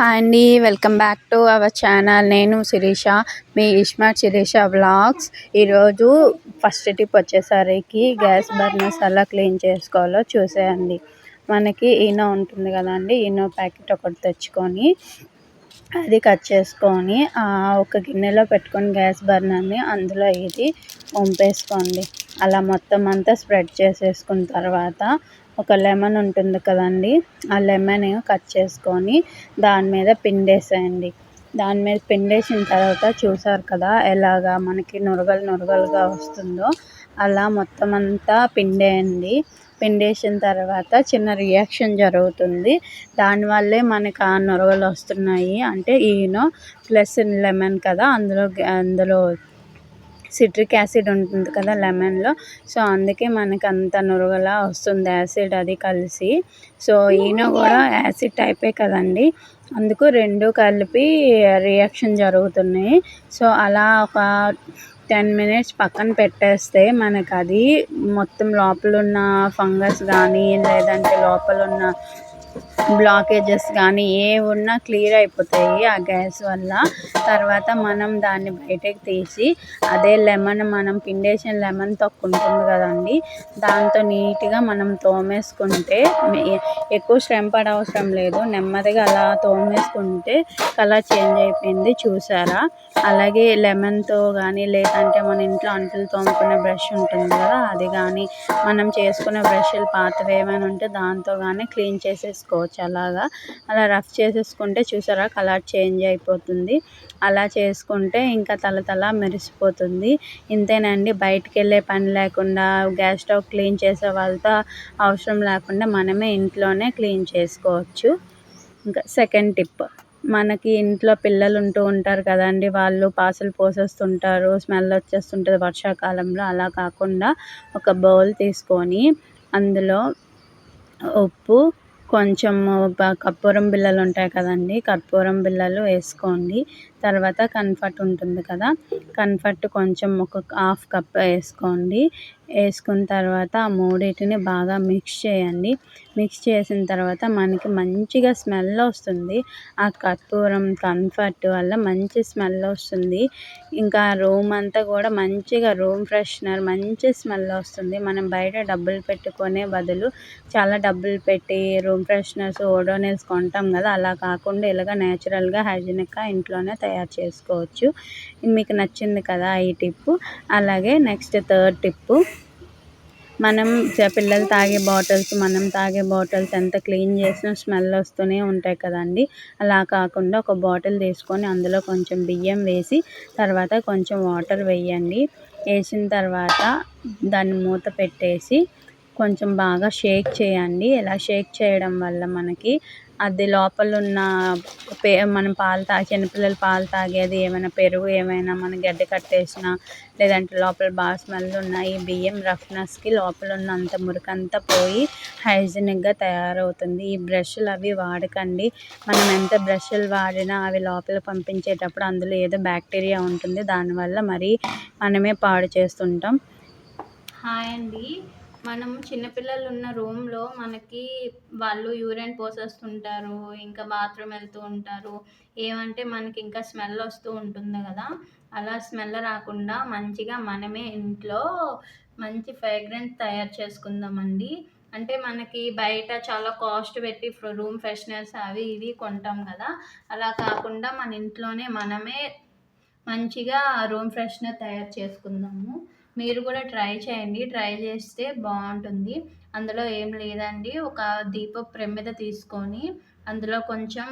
Hi అండి welcome back to our channel నేను శిరీష మీ ఇష్మా శిరీష వ్లాగ్స్ ఈరోజు ఫస్ట్ టిప్ వచ్చేసరికి గ్యాస్ బర్నర్స్ ఎలా క్లీన్ చేసుకోవాలో చూసేయండి. మనకి ఈనో ఉంటుంది కదండి ఈనో ప్యాకెట్ ఒకటి తెచ్చుకొని అది కట్ చేసుకొని ఒక గిన్నెలో పెట్టుకొని గ్యాస్ బర్నర్ని అందులో ఇది వంపేసుకోండి. అలా మొత్తం అంతా స్ప్రెడ్ చేసేసుకున్న తర్వాత ఒక లెమన్ ఉంటుంది కదండి ఆ లెమన్ కట్ చేసుకొని దాని మీద పిండేసేయండి. దాని మీద పిండేసిన తర్వాత చూసారు కదా ఎలాగా మనకి నురగలు నురగలుగా వస్తుందో అలా మొత్తం అంతా పిండేయండి. పిండేసిన తర్వాత చిన్న రియాక్షన్ జరుగుతుంది. దానివల్లే మనకు ఆ నురగలు వస్తున్నాయి. అంటే ఈనో ప్లస్ లెమన్ కదా అందులో అందులో సిట్రిక్ యాసిడ్ ఉంటుంది కదా లెమన్లో. సో అందుకే మనకి అంత నురగలా వస్తుంది యాసిడ్ అది కలిసి. సో ఈయన కూడా యాసిడ్ టైపే కదండి. అందుకు రెండు కలిపి రియాక్షన్ జరుగుతున్నాయి. సో అలా ఒక టెన్ మినిట్స్ పక్కన పెట్టేస్తే మనకు అది మొత్తం లోపల ఉన్న ఫంగస్ కానీ లేదంటే లోపల ఉన్న బ్లాకేజెస్ కానీ ఏ ఉన్నా క్లియర్ అయిపోతాయి ఆ గ్యాస్ వల్ల. తర్వాత మనం దాన్ని బయటకు తీసి అదే లెమన్ మనం పిండేసిన లెమన్ తొక్కు ఉంటుంది కదండి దాంతో నీట్గా మనం తోమేసుకుంటే ఎక్కువ శ్రమ పడవసరం లేదు. నెమ్మదిగా అలా తోమేసుకుంటే కలర్ చేంజ్ అయిపోయింది చూసారా? అలాగే లెమన్తో కానీ లేదంటే మన ఇంట్లో అంటులు తోముకునే బ్రష్ ఉంటుంది కదా అది కానీ మనం చేసుకునే బ్రష్లు పాతవి ఏమైనా ఉంటే దాంతో కానీ క్లీన్ చేసేసుకోవచ్చు అలాగా. అలా రఫ్ చేసేసుకుంటే చూసారా కలర్ చేంజ్ అయిపోతుంది. అలా చేసుకుంటే ఇంకా తల తల మెరిసిపోతుంది. ఇంతేనండి బయటికి వెళ్ళే పని లేకుండా గ్యాస్ స్టవ్ క్లీన్ చేసే వాళ్ళతో అవసరం లేకుండా మనమే ఇంట్లోనే క్లీన్ చేసుకోవచ్చు. ఇంకా సెకండ్ టిప్ మనకి ఇంట్లో పిల్లలు ఉంటూ ఉంటారు కదండి వాళ్ళు పాసులు పోసేస్తుంటారు స్మెల్ వచ్చేస్తుంటుంది వర్షాకాలంలో. అలా కాకుండా ఒక బౌల్ తీసుకొని అందులో ఉప్పు కొంచెం కర్పూరం బిళ్ళలు ఉంటాయి కదండి. కర్పూరం బిళ్ళలు వేసుకోండి. తర్వాత కన్ఫర్ట్ ఉంటుంది కదా. కన్ఫర్ట్ కొంచెం ఒక హాఫ్ కప్ వేసుకోండి. వేసుకున్న తర్వాత ఆ మూడింటిని బాగా మిక్స్ చేయండి. మిక్స్ చేసిన తర్వాత మనకి మంచిగా స్మెల్ వస్తుంది. ఆ కర్పూరం కంఫర్ట్ వల్ల మంచి స్మెల్ వస్తుంది. ఇంకా రూమ్ అంతా కూడా మంచిగా రూమ్ ఫ్రెషనర్ మంచి స్మెల్ వస్తుంది. మనం బయట డబ్బులు పెట్టుకునే బదులు చాలా డబ్బులు పెట్టి రూమ్ ఫ్రెషనర్స్ ఓడోనిల్స్ కొంటాం కదా. అలా కాకుండా ఇలాగ నేచురల్గా హైజీనిక్గా ఇంట్లోనే తయారు తయారు చేసుకోవచ్చు. మీకు నచ్చింది కదా ఈ టిప్పు అలాగే నెక్స్ట్ థర్డ్ టిప్పు మనం పిల్లలు తాగే బాటిల్స్ మనం తాగే బాటిల్స్ ఎంత క్లీన్ చేసినా స్మెల్ వస్తూనే ఉంటాయి కదండి. అలా కాకుండా ఒక బాటిల్ తీసుకొని అందులో కొంచెం బియ్యం వేసి తర్వాత కొంచెం వాటర్ వేయండి. వేసిన తర్వాత దాన్ని మూత పెట్టేసి కొంచెం బాగా షేక్ చేయండి. ఇలా షేక్ చేయడం వల్ల మనకి అది లోపల ఉన్న పే మనం పాలు తాగి చిన్నపిల్లలు పాలు తాగేది ఏమైనా పెరుగు ఏమైనా మన గడ్డ కట్టేసినా లేదంటే లోపల బాగా స్మెల్ ఉన్న ఈ బియ్యం రఫ్నెస్కి లోపల ఉన్న అంత మురికంతా పోయి హైజీనిక్గా తయారవుతుంది. ఈ బ్రష్లు అవి వాడకండి. మనం ఎంత బ్రష్లు వాడినా అవి లోపల పంపించేటప్పుడు అందులో ఏదో బ్యాక్టీరియా ఉంటుంది. దానివల్ల మరీ మనమే పాడు చేస్తుంటాం. హాయ్ అండి. మనం చిన్నపిల్లలు ఉన్న రూమ్లో మనకి వాళ్ళు యూరిన్ పోసేస్తుంటారు ఇంకా బాత్రూమ్ వెళ్తూ ఉంటారు. ఏమంటే మనకి ఇంకా స్మెల్ వస్తూ ఉంటుంది కదా. అలా స్మెల్ రాకుండా మంచిగా మనమే ఇంట్లో మంచి ఫ్రేగ్రెన్స్ తయారు చేసుకుందామండి. అంటే మనకి బయట చాలా కాస్ట్ పెట్టి రూమ్ ఫ్రెషనర్స్ అవి ఇవి కొంటాం కదా. అలా కాకుండా మన ఇంట్లోనే మనమే మంచిగా రూమ్ ఫ్రెషనర్ తయారు చేసుకుందాము. మీరు కూడా ట్రై చేయండి. ట్రై చేస్తే బాగుంటుంది. అందులో ఏం లేదండి. ఒక దీప ప్రమిద తీసుకొని అందులో కొంచెం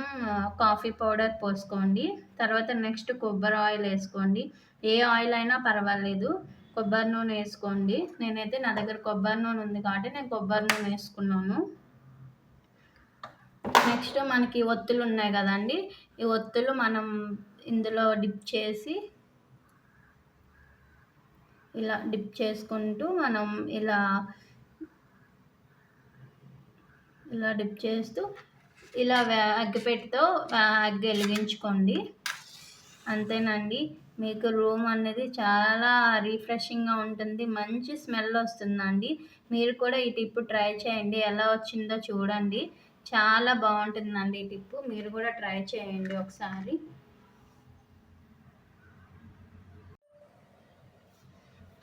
కాఫీ పౌడర్ పోసుకోండి. తర్వాత నెక్స్ట్ కొబ్బరి ఆయిల్ వేసుకోండి. ఏ ఆయిల్ అయినా పర్వాలేదు. కొబ్బరి నూనె వేసుకోండి. నేనైతే నా దగ్గర కొబ్బరి నూనె ఉంది కాబట్టి నేను కొబ్బరి నూనె వేసుకున్నాను. నెక్స్ట్ మనకి ఒత్తులు ఉన్నాయి కదండి. ఈ ఒత్తులు మనం ఇందులో డిప్ చేసి ఇలా డిప్ చేసుకుంటూ మనం ఇలా ఇలా డిప్ చేస్తూ ఇలా అగ్గిపెట్టితో అగ్గి వెలిగించుకోండి. అంతేనండి. మీకు రూమ్ అనేది చాలా రిఫ్రెషింగ్గా ఉంటుంది. మంచి స్మెల్ వస్తుందండి. మీరు కూడా ఈ టిప్ ట్రై చేయండి. ఎలా వచ్చిందో చూడండి. చాలా బాగుంటుందండి ఈ టిప్పు. మీరు కూడా ట్రై చేయండి ఒకసారి.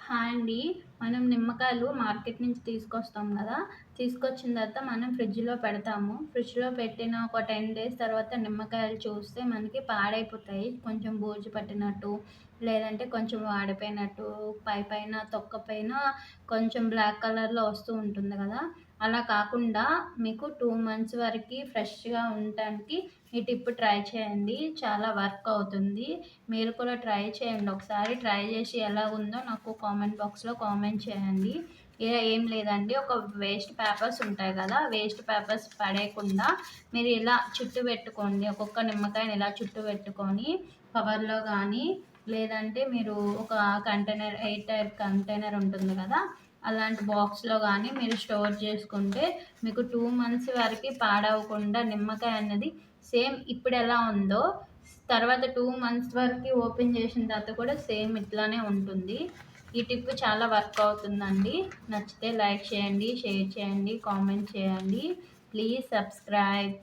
హాయ్ అండి. మనం నిమ్మకాయలు మార్కెట్ నుంచి తీసుకొస్తాం కదా. తీసుకొచ్చిన తర్వాత మనం ఫ్రిడ్జ్లో పెడతాము. ఫ్రిడ్జ్లో పెట్టిన ఒక టెన్ డేస్ తర్వాత నిమ్మకాయలు చూస్తే మనకి పాడైపోతాయి. కొంచెం బూజు పట్టినట్టు లేదంటే కొంచెం వాడిపోయినట్టు పై పైన తొక్క పైన కొంచెం బ్లాక్ కలర్లో వస్తూ ఉంటుంది కదా. అలా కాకుండా మీకు టూ మంత్స్ వరకు ఫ్రెష్గా ఉండటానికి ఈ టిప్ ట్రై చేయండి. చాలా వర్క్ అవుతుంది. మీరు కూడా ట్రై చేయండి. ఒకసారి ట్రై చేసి ఎలా ఉందో నాకు కామెంట్ బాక్స్లో కామెంట్ చేయండి. ఇలా ఏం లేదండి. ఒక వేస్ట్ పేపర్స్ ఉంటాయి కదా వేస్ట్ పేపర్స్ పడేయకుండా మీరు ఇలా చుట్టు పెట్టుకోండి. ఒక్కొక్క నిమ్మకాయని ఇలా చుట్టు పెట్టుకొని కవర్లో కానీ లేదంటే మీరు ఒక కంటైనర్ ఎయిట్ టైర్ కంటైనర్ ఉంటుంది కదా అలాంటి బాక్స్లో కానీ మీరు స్టోర్ చేసుకుంటే మీకు టూ మంత్స్ వరకు పాడవకుండా నిమ్మకాయ అన్నది సేమ్ ఇప్పుడు ఎలా ఉందో తర్వాత టూ మంత్స్ వరకు ఓపెన్ చేసిన తర్వాత కూడా సేమ్ ఇట్లానే ఉంటుంది. ఈ టిప్ చాలా వర్క్ అవుతుందండి. నచ్చితే లైక్ చేయండి షేర్ చేయండి కామెంట్ చేయండి. Please subscribe